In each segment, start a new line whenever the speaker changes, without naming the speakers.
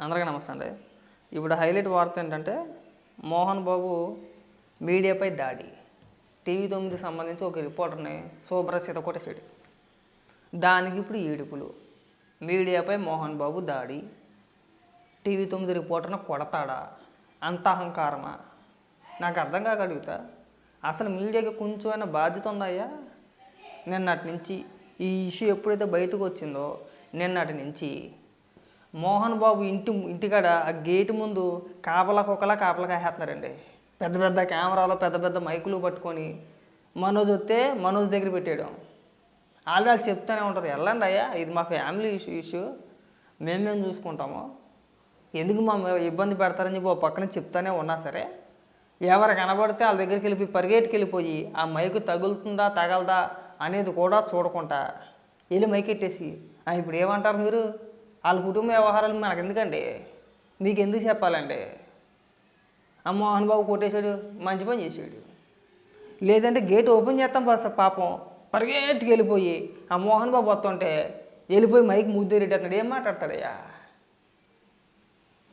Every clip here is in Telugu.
అందరికీ నమస్తే అండి. ఇప్పుడు హైలైట్ వార్త ఏంటంటే మోహన్ బాబు మీడియాపై దాడి. టీవీ తొమ్మిదికి సంబంధించి ఒక రిపోర్టర్ని శుభ్రత కొట్టేసాడు దానికి ఇప్పుడు ఏడుపులు. మీడియాపై మోహన్ బాబు దాడి. టీవీ తొమ్మిది రిపోర్టర్ని కొడతాడా? అంత అహంకారమా? నాకు అర్థం కాక అడుగుతా. అసలు మీడియాకి కొంచెమైనా బాధ్యత ఉందయ్యా నిన్నటి నుంచి ఈ ఇష్యూ ఎప్పుడైతే బయటకు వచ్చిందో నిన్నటి నుంచి. మోహన్ బాబు ఇంటి ఇంటికాడ ఆ గేటు ముందు కాపలా కుక్కలా కాపలా కాసేస్తున్నారండి. పెద్ద పెద్ద కెమెరాలో పెద్ద పెద్ద మైకులు పట్టుకొని మనోజ్ వస్తే మనోజ్ దగ్గర పెట్టేయడం. వాళ్ళు వాళ్ళు చెప్తూనే ఉంటారు వెళ్ళండి అయ్యా ఇది మా ఫ్యామిలీ ఇష్యూ ఇష్యూ. మేమేం చూసుకుంటాము? ఎందుకు మా ఇబ్బంది పెడతారని చెప్పి ఓ పక్కన చెప్తానే ఉన్నా సరే ఎవరు కనబడితే వాళ్ళ దగ్గరికి వెళ్ళిపోయి పరిగెట్టుకు వెళ్ళిపోయి ఆ మైకు తగులుతుందా తగలదా అనేది కూడా చూడకుండా వెళ్ళి మైక్ ఎట్టేసి "ఆ, ఇప్పుడు ఏమంటారు మీరు? వాళ్ళ కుటుంబ వ్యవహారాలు మనకు ఎందుకండి? మీకు ఎందుకు చెప్పాలండి? ఆ మోహన్ బాబు కొట్టేశాడు మంచి పని చేసాడు లేదంటే గేట్ ఓపెన్ చేస్తాం పాస పాపం. పరిగెట్టుకు వెళ్ళిపోయి ఆ మోహన్ బాబు వస్తుంటే వెళ్ళిపోయి మైక్ ముద్దెరెట్టేస్తున్నాడు ఏం మాట్లాడతాడయ్యా?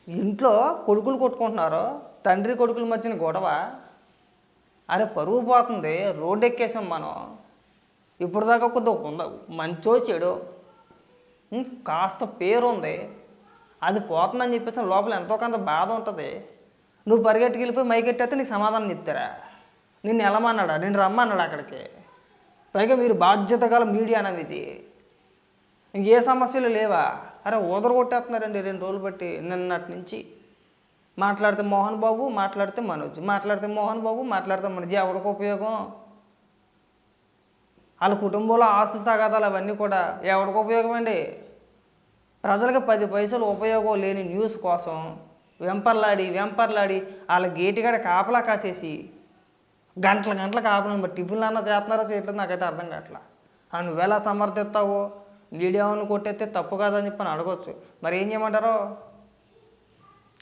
ఇంట్లో కొడుకులు కొట్టుకుంటున్నారు తండ్రి కొడుకుల మధ్యన గొడవ. అరే పరువు పోతుంది రోడ్డు ఎక్కేసాం మనం. ఇప్పుడు దాకా కొద్దిగా ఉందా మంచో చెడు. కాస్త పేరు ఉంది అది పోతుందని చెప్పేసి లోపల ఎంతో కొంత బాధ ఉంటుంది. నువ్వు పరిగెట్టుకెళ్ళిపోయి మైకెట్టేస్తే నీకు సమాధానం చెప్తారా? నిన్ను వెళ్ళమన్నాడా? నేను రమ్మన్నాడు అక్కడికి? పైగా మీరు బాధ్యత గల మీడియా అనేది ఇది. ఇంకే సమస్యలు లేవా? అరే ఊదర కొట్టేస్తున్నారండి రెండు రోజులు బట్టి నిన్నటి నుంచి. మాట్లాడితే మోహన్ బాబు మాట్లాడితే మనోజ్. మాట్లాడితే మోహన్ బాబు మాట్లాడితే మనోజ్. ఎవరికి ఉపయోగం? వాళ్ళ కుటుంబంలో ఆస్తి తగాదాలు అవన్నీ కూడా ఎవరికి ఉపయోగమండి? ప్రజలకు పది పైసలు ఉపయోగం లేని న్యూస్ కోసం వెంపర్లాడి వెంపర్లాడి వాళ్ళ గేటుగాడ కాపలా కాసేసి గంటల గంటల కాపలను బట్టి టిఫిన్లు అన్న చేస్తున్నారో చేయట్లేదు నాకైతే అర్థం కావట్లా. ఆ నువ్వెలా సమర్థిస్తావో? నీడేమని కొట్టేస్తే తప్పు కాదని చెప్పి అని మరి ఏం చేయమంటారో?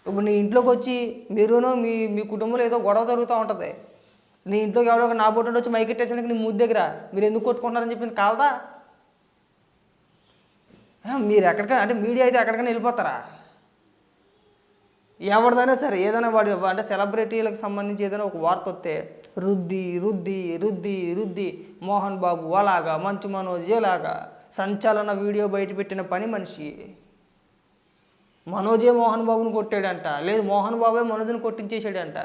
ఇప్పుడు నీ ఇంట్లోకి వచ్చి మీరును మీ మీ కుటుంబంలో ఏదో గొడవ జరుగుతూ ఉంటుంది. నీ ఇంట్లోకి ఎవరో ఒక నా బొట్టు వచ్చి మైకెట్టేసానికి నీ ముద్దు దగ్గర. మీరు ఎందుకు కొట్టుకుంటున్నారని చెప్పింది కాలదా? మీరు ఎక్కడికైనా అంటే మీడియా అయితే ఎక్కడికైనా వెళ్ళిపోతారా? ఎవరిదైనా సరే ఏదైనా వాడి అంటే సెలబ్రిటీలకు సంబంధించి ఏదైనా ఒక వార్త వస్తే రుద్ది రుద్ది రుద్ది రుద్ది మోహన్ బాబు అలాగా మంచు మనోజ్ ఎలాగా సంచలన వీడియో బయట పెట్టిన పని మనిషి. మనోజే మోహన్ బాబుని కొట్టాడంట. లేదు మోహన్ బాబే మనోజ్ని కొట్టించేసాడంట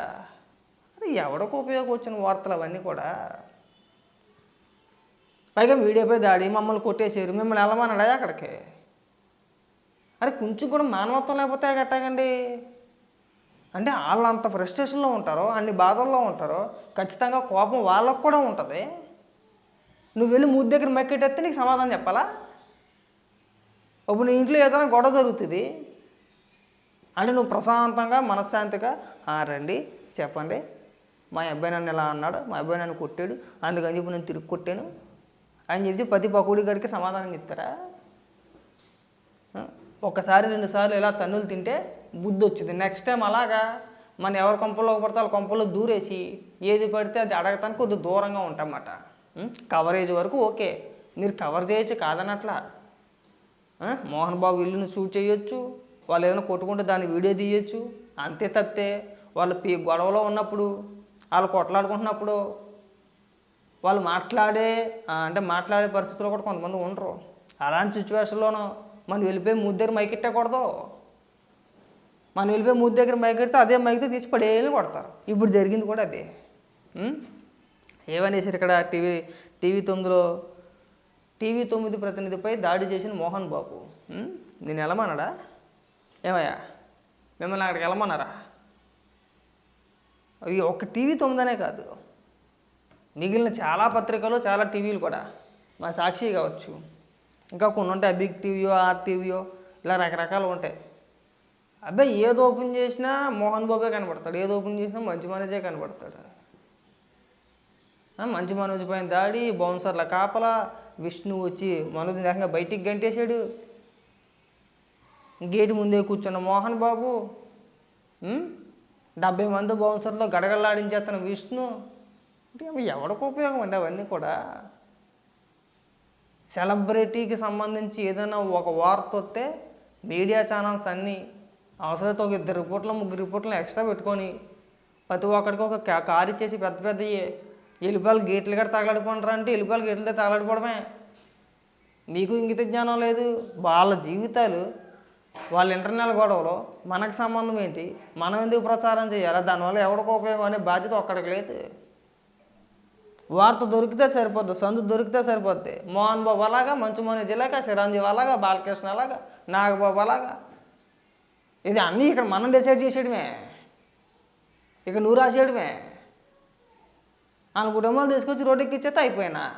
అది ఎవడికి ఉపయోగం వచ్చిన వార్తలు అవన్నీ కూడా? పైగా వీడియోపై దాడి మమ్మల్ని కొట్టేసారు మిమ్మల్ని వెళ్ళమన్నాడా అక్కడికి? అరే కొంచెం కూడా మానవత్వం లేకపోతే కట్టాగండి అంటే వాళ్ళు అంత ఫ్రస్ట్రేషన్లో ఉంటారో అన్ని బాధల్లో ఉంటారో ఖచ్చితంగా కోపం వాళ్ళకు కూడా ఉంటుంది. నువ్వు వెళ్ళి ముద్దు దగ్గర మెక్కెట్టేస్తే నీకు సమాధానం చెప్పాలా? ఇప్పుడు నీ ఇంట్లో ఏదైనా గొడవ జరుగుతుంది? అంటే నువ్వు ప్రశాంతంగా మనశ్శాంతిగా "ఆ, రండి చెప్పండి. మా అబ్బాయి నన్ను ఇలా అన్నాడు మా అబ్బాయి నన్ను కొట్టాడు. అందుకని చెప్పి నేను తిరిగి కొట్టాను. అని చెప్పి ప్రతి పకోడి గారికి సమాధానం చెప్తారా? ఒకసారి రెండుసార్లు ఇలా తన్నులు తింటే బుద్ధి వచ్చింది. నెక్స్ట్ టైం అలాగా. మన ఎవరి కొంపలో పడితే వాళ్ళ కొంపలో దూరేసి ఏది పడితే అది అడగటానికి కొద్దిగా దూరంగా ఉంటామన్నమాట. కవరేజ్ వరకు ఓకే. మీరు కవర్ చేయొచ్చు కాదనట్లా మోహన్ బాబు ఇల్లుని షూట్ చేయొచ్చు. వాళ్ళు ఏదైనా కొట్టుకుంటే దాన్ని వీడియో తీయొచ్చు. అంతే తప్పితే వాళ్ళు పీ గొడవలో ఉన్నప్పుడు వాళ్ళు కొట్లాడుకుంటున్నప్పుడు వాళ్ళు మాట్లాడే అంటే మాట్లాడే పరిస్థితుల్లో కూడా కొంతమంది ఉండరు. అలాంటి సిచ్యువేషన్లోనూ మనం వెళ్ళిపోయి ముద్దు దగ్గర మైకెట్టకూడదు మనం వెళ్ళిపోయి ముద్దు దగ్గర మైకెడితే అదే మైక్తో తీసి పడేయాలి కొడతారు. ఇప్పుడు జరిగింది కూడా అదే. ఏమనేసారు ఇక్కడ టీవీ టీవీ తొమ్మిదిలో? టీవీ తొమ్మిది ప్రతినిధిపై దాడి చేసిన మోహన్ బాబు. నేను వెళ్ళమన్నాడా? ఏమయ్యా? మిమ్మల్ని అక్కడికి వెళ్ళమన్నారా? అవి ఒక్క టీవీ తొమ్మిదనే కాదు. మిగిలిన చాలా పత్రికలు చాలా టీవీలు కూడా. మా సాక్షి కావచ్చు. ఇంకా కొన్ని ఉంటాయి. బిగ్ టీవీయో ఆర్ టీవీయో ఇలా రకరకాలు ఉంటాయి. అబ్బాయి ఏది ఓపెన్ చేసినా మోహన్ బాబే కనపడతాడు ఏది ఓపెన్ చేసినా మంచి మనోజే కనపడతాడు మంచి మనోజ్ పైన దాడి బౌన్సర్ల కాపల విష్ణు వచ్చి మనోజ్ లేకుండా బయటికి గంటేశాడు. గేటు ముందే కూర్చున్న మోహన్ బాబు డెబ్బై మంది బౌన్సర్లో గడగడలాడించేస్తున్న విష్ణు. అంటే ఎవరికి ఉపయోగం అండి అవన్నీ కూడా? సెలబ్రిటీకి సంబంధించి ఏదైనా ఒక వార్త వస్తే మీడియా ఛానల్స్ అన్నీ అవసరమైతే ఒక ఇద్దరు రిపోర్ట్లు ముగ్గురు రిపోర్ట్లు ఎక్స్ట్రా పెట్టుకొని ప్రతి ఒక్కరికి ఒక కారు ఇచ్చేసి పెద్ద పెద్ద ఎలిపాలు గేట్లు కూడా తగలడిపోంటారా అంటే ఎలిపాలు గేట్లతో తగలడిపోవడమే మీకు ఇంగిత జ్ఞానం లేదు. వాళ్ళ జీవితాలు వాళ్ళ ఇంటర్నల్ గొడవలు మనకు సంబంధం ఏంటి? మనం ఎందుకు ప్రచారం చేయాలి? దానివల్ల ఎవరికి ఉపయోగం అనే బాధ్యత ఒక్కడికి లేదు. వార్త దొరికితే సరిపోద్ది సందు దొరికితే సరిపోద్ది. మోహన్ బాబు అలాగా మంచుమోని జిల్లాగా చిరంజీవి అలాగా బాలకృష్ణ అలాగా నాగబాబు అలాగా. ఇది అన్నీ ఇక్కడ మనం డిసైడ్ చేసేయడమే. ఇక నువ్వు రాసేయడమే. వాళ్ళ కుటుంబాలు తీసుకొచ్చి రోడ్డుకి ఇచ్చేస్తే అయిపోయినా.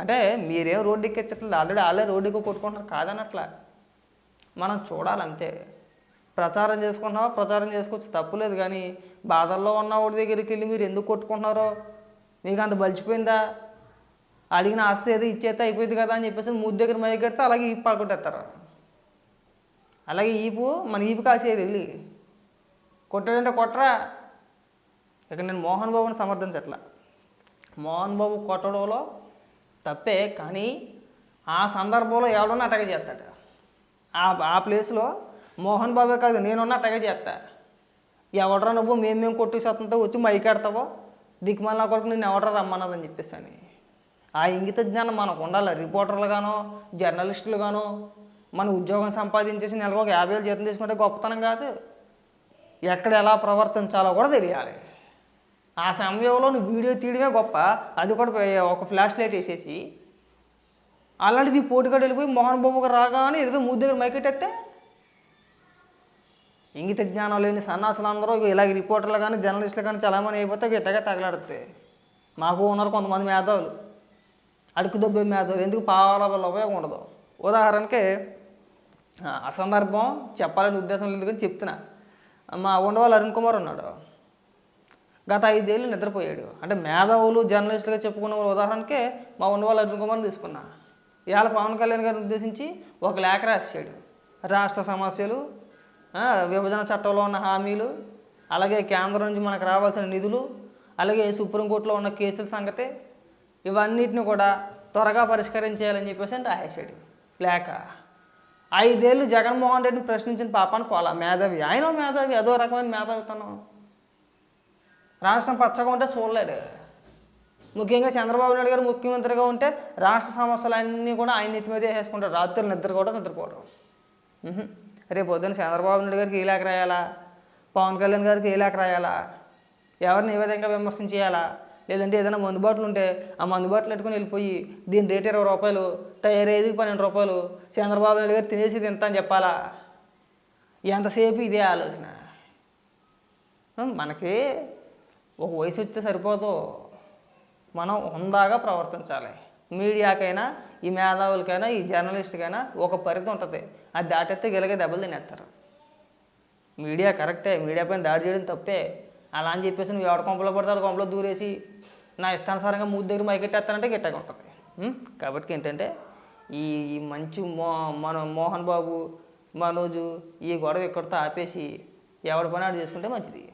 అంటే మీరేం రోడ్డు ఎక్కించట్లేదు ఆల్రెడీ వాళ్ళే రోడ్డుకి కొట్టుకుంటారు కాదన్నట్లా మనం చూడాలంతే. ప్రచారం చేసుకుంటున్నావా? ప్రచారం చేసుకోవచ్చు. తప్పులేదు కానీ బాధల్లో ఉన్న వాడి దగ్గరికి వెళ్ళి మీరు ఎందుకు కొట్టుకుంటున్నారో? మీకు అంత బలిచిపోయిందా? అడిగిన ఆస్తి ఏదో ఇచ్చేస్తే అయిపోయింది కదా అని చెప్పేసి మూడు దగ్గర మైకెడితే కడితే అలాగే ఈపు పాల్గొట్టేస్తారు. అలాగే ఈపు మన ఈపు కాసేది వెళ్ళి. కొట్టాడంటే కొట్టరా? ఇక నేను మోహన్ బాబుని సమర్థించట్లా. మోహన్ బాబు కొట్టడంలో తప్పే కానీ ఆ సందర్భంలో ఎవడన్నా అటాక్ చేస్తాడు. ఆ ఆ ప్లేస్లో మోహన్ బాబే కాదు నేనున్న అటగే చేస్తా. ఎవడరా నువ్వు? మేము మేము కొట్టేసేస్తుంటే వచ్చి మైకెడతావో నా కొడుకు నేను ఎవడరా రమ్మన్నదని చెప్పేసి అని. ఆ ఇంగిత జ్ఞానం మనకు ఉండాలి. రిపోర్టర్లుగానో జర్నలిస్టులుగానో మన ఉద్యోగం సంపాదించేసి నెలకు ఒక యాభై వేలు జీతం తీసుకుంటే గొప్పతనం కాదు. ఎక్కడ ఎలా ప్రవర్తించాలో కూడా తెలియాలి. ఆ సమయంలో నువ్వు వీడియో తీయడమే గొప్ప. అది కూడా ఒక ఫ్లాష్ లైట్ వేసేసి అలాంటిది పోటుగాడు వెళ్ళిపోయి మోహన్ బాబుకి రాగానే ఏదో మూడు దగ్గర మైకెట్టేస్తే ఇంగిత జ్ఞానం లేని సన్నాసులు అందరూ ఇలాగ రిపోర్టర్లు కానీ జర్నలిస్టులు కానీ చాలామంది అయిపోతే గిట్టగా తగలాడుతాయి మాకు ఉన్నారు కొంతమంది మేధావులు. అడుగు దొబ్బే మేధావులు. ఎందుకు పావాల వల్ల ఉపయోగం ఉండదు. ఉదాహరణకి అసందర్భం చెప్పాలనే చెప్పాలని ఉద్దేశం లేదు కానీ చెప్తున్నా. మా ఉండవాళ్ళు అరుణ్ కుమార్ ఉన్నాడు. గత ఐదేళ్ళు నిద్రపోయాడు. అంటే మేధావులు జర్నలిస్టులుగా చెప్పుకున్న ఉదాహరణకే మా ఉండవాళ్ళు అరుణ్ కుమార్ని తీసుకున్నా. ఇవాళ పవన్ కళ్యాణ్ గారిని ఉద్దేశించి ఒక లేఖ రాశాడు. రాష్ట్ర సమస్యలు విభజన చట్టంలో ఉన్న హామీలు అలాగే కేంద్రం నుంచి మనకు రావాల్సిన నిధులు అలాగే సుప్రీంకోర్టులో ఉన్న కేసుల సంగతి ఇవన్నిటిని కూడా త్వరగా పరిష్కరించేయాలని చెప్పేసి అని రాసేసాడు లేఖ. ఐదేళ్ళు జగన్మోహన్ రెడ్డిని ప్రశ్నించిన పాపాన్ని పోలా మేధావి. ఆయన మేధావి. అదో రకమైన మేధావితనం. రాష్ట్రం పచ్చగా ఉంటే చూడలేడు. ముఖ్యంగా చంద్రబాబు నాయుడు గారు ముఖ్యమంత్రిగా ఉంటే రాష్ట్ర సమస్యలన్నీ కూడా ఆయన నెత్తి మీద వేసుకుంటారు. రాత్రులు నిద్ర కూడా నిద్రపోవడం రేపు పొద్దున్న చంద్రబాబు నాయుడు గారికి ఈ లేఖ రాయాలా? పవన్ కళ్యాణ్ గారికి ఏ లేఖ రాయాలా? ఎవరిని ఏ విధంగా విమర్శించేయాలా? లేదంటే ఏదైనా మందుబాట్లు ఉంటే ఆ మందుబాట్లు పెట్టుకుని వెళ్ళిపోయి దీని రేట్ ఇరవై రూపాయలు తయారయ్యేది పన్నెండు రూపాయలు చంద్రబాబు నాయుడు గారు తినేసి తింత అని చెప్పాలా? ఎంతసేపు ఇదే ఆలోచన? మనకి ఒక వయసు వస్తే సరిపోదు. మనం హుందాగా ప్రవర్తించాలి. మీడియాకైనా ఈ మేధావులకైనా ఈ జర్నలిస్ట్కైనా ఒక పరిధి ఉంటుంది. అది దాటెత్తే గెలిగే దెబ్బలు తినేస్తారు మీడియా కరెక్టే మీడియా పైన దాడి చేయడం తప్పే. అలా అని చెప్పేసి నువ్వు ఎవడ కొంపలో పడితే కొంపలో దూరేసి నా ఇష్టానుసారంగా మూడు దగ్గర మైకెట్టేస్తానంటే గిట్టగా ఉంటుంది. కాబట్టి ఏంటంటే ఈ ఈ మంచి మో మన మోహన్ బాబు మనోజు ఈ గొడవ ఇక్కడితో ఆపేసి ఎవడి పని ఆడు చేసుకుంటే మంచిది.